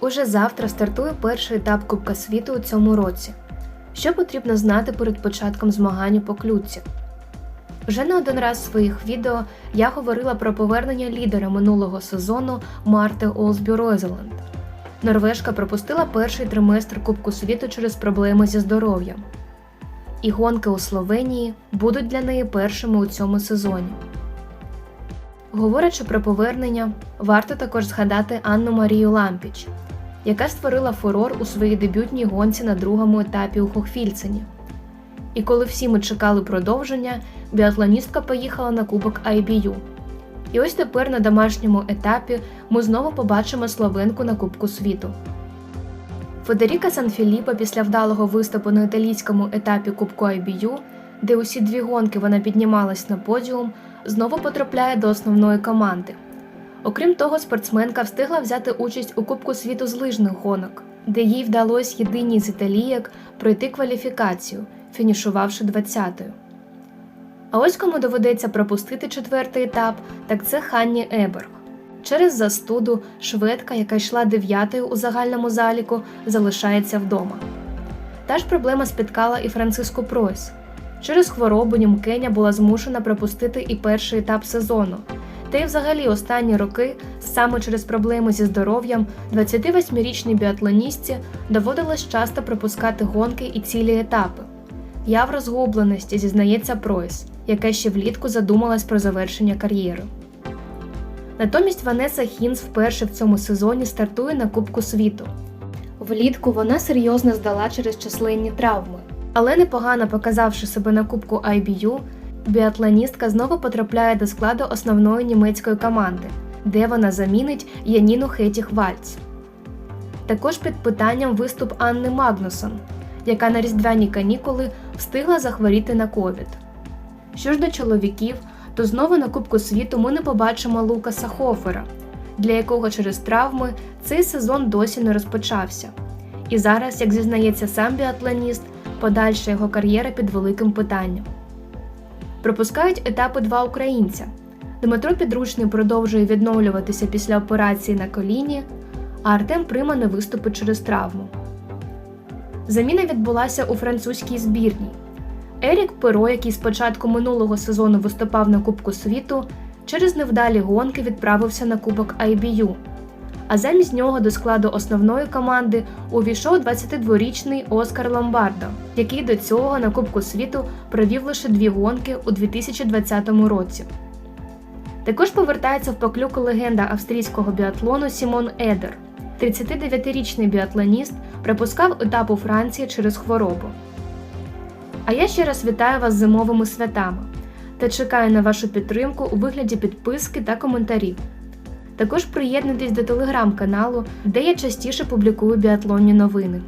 Уже завтра стартує перший етап Кубка світу у цьому році. Що потрібно знати перед початком змагань по клюці? Вже не один раз в своїх відео я говорила про повернення лідера минулого сезону Марти Олсбю Розеланд. Норвежка пропустила перший триместр Кубку світу через проблеми зі здоров'ям. І гонки у Словенії будуть для неї першими у цьому сезоні. Говорячи про повернення, варто також згадати Анну Марію Лампіч, яка створила фурор у своїй дебютній гонці на другому етапі у Хохфільцені. І коли всі ми чекали продовження, біатлоністка поїхала на Кубок IBU. І ось тепер на домашньому етапі ми знову побачимо словенку на Кубку світу. Федеріка Санфіліппо після вдалого виступу на італійському етапі Кубку IBU, де усі дві гонки вона піднімалась на подіум, знову потрапляє до основної команди. Окрім того, спортсменка встигла взяти участь у Кубку світу з лижних гонок, де їй вдалося єдиній з італієк пройти кваліфікацію, фінішувавши 20-ю. А ось кому доведеться пропустити четвертий етап, так це Ханні Еберг. Через застуду шведка, яка йшла дев'ятою у загальному заліку, залишається вдома. Та ж проблема спіткала і Франциску Пройс. Через хворобу німкеня була змушена пропустити і перший етап сезону. Та й взагалі останні роки, саме через проблеми зі здоров'ям, 28-річній біатлоністці доводилось часто пропускати гонки і цілі етапи. Я в розгубленості зізнається Пройс, яка ще влітку задумалась про завершення кар'єри. Натомість Ванеса Хінс вперше в цьому сезоні стартує на Кубку світу. Влітку вона серйозно здала через численні травми, але непогано показавши себе на Кубку IBU, біатлоністка знову потрапляє до складу основної німецької команди, де вона замінить Яніну Хетіх Вальц. Також під питанням виступ Анни Магнусон, яка на різдвяні канікули встигла захворіти на ковід. Що ж до чоловіків, то знову на Кубку світу ми не побачимо Лукаса Хофера, для якого через травми цей сезон досі не розпочався. І зараз, як зізнається сам біатлоніст, подальша його кар'єра під великим питанням. Пропускають етапи два українця. Дмитро Підручний продовжує відновлюватися після операції на коліні, а Артем Прима не виступить через травму. Заміна відбулася у французькій збірній. Ерік Перо, який з початку минулого сезону виступав на Кубку світу, через невдалі гонки відправився на Кубок IBU. А замість нього до складу основної команди увійшов 22-річний Оскар Ломбардо, який до цього на Кубку світу провів лише дві гонки у 2020 році. Також повертається в поклюку легенда австрійського біатлону Сімон Едер. 39-річний біатлоніст пропускав етап у Франції через хворобу. А я ще раз вітаю вас зимовими святами та чекаю на вашу підтримку у вигляді підписки та коментарів. Також приєднуйтесь до телеграм-каналу, де я частіше публікую біатлонні новини.